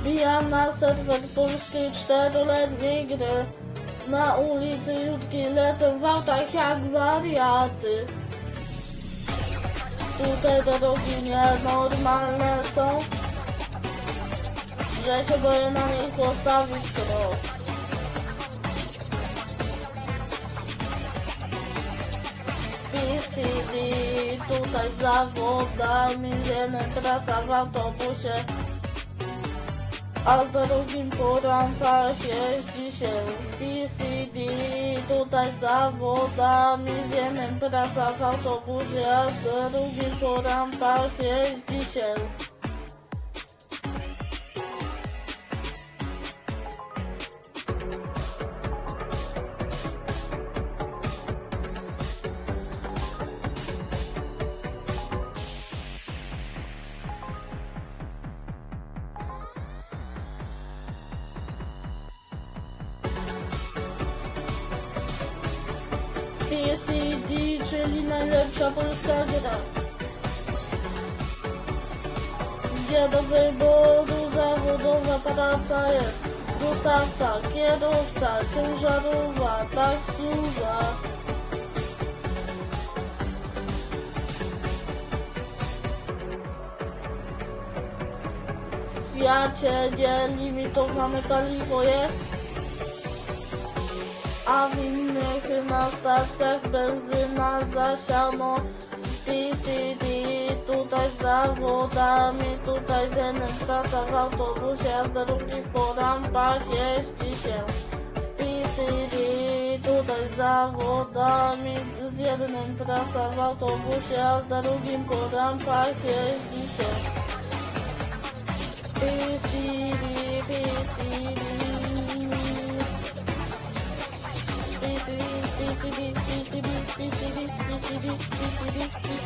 Wbijam na serwer polskiej czteroletniej gry. Na ulicy rzutki lecą w autach jak wariaty. Tutaj drogi nienormalne są, że się boję na nich postawić krok. PCD, tutaj zawoda, więzieniem praca w autobusie, a z drugim po rampach jeździ się w PCD, tutaj zawoda, więzieniem praca w autobusie, a z drugim po rampach jeździ się. PCD, czyli najlepsza polska gra. Gdzie do wyboru zawodowa praca jest. Dostawca, kierowca, ciężarówka, taksówka. W Fiacie nielimitowane paliwo jest a w innych na stacjach benzyna zasiano PCD, tutaj z zawodami, tutaj z jednym praca w autobusie, a z drugim po rampach jeździ się. PCD, tutaj z zawodami, z jednym praca w autobusie, a z drugim po rampach jeździ się. PCD, PCD. Thank you.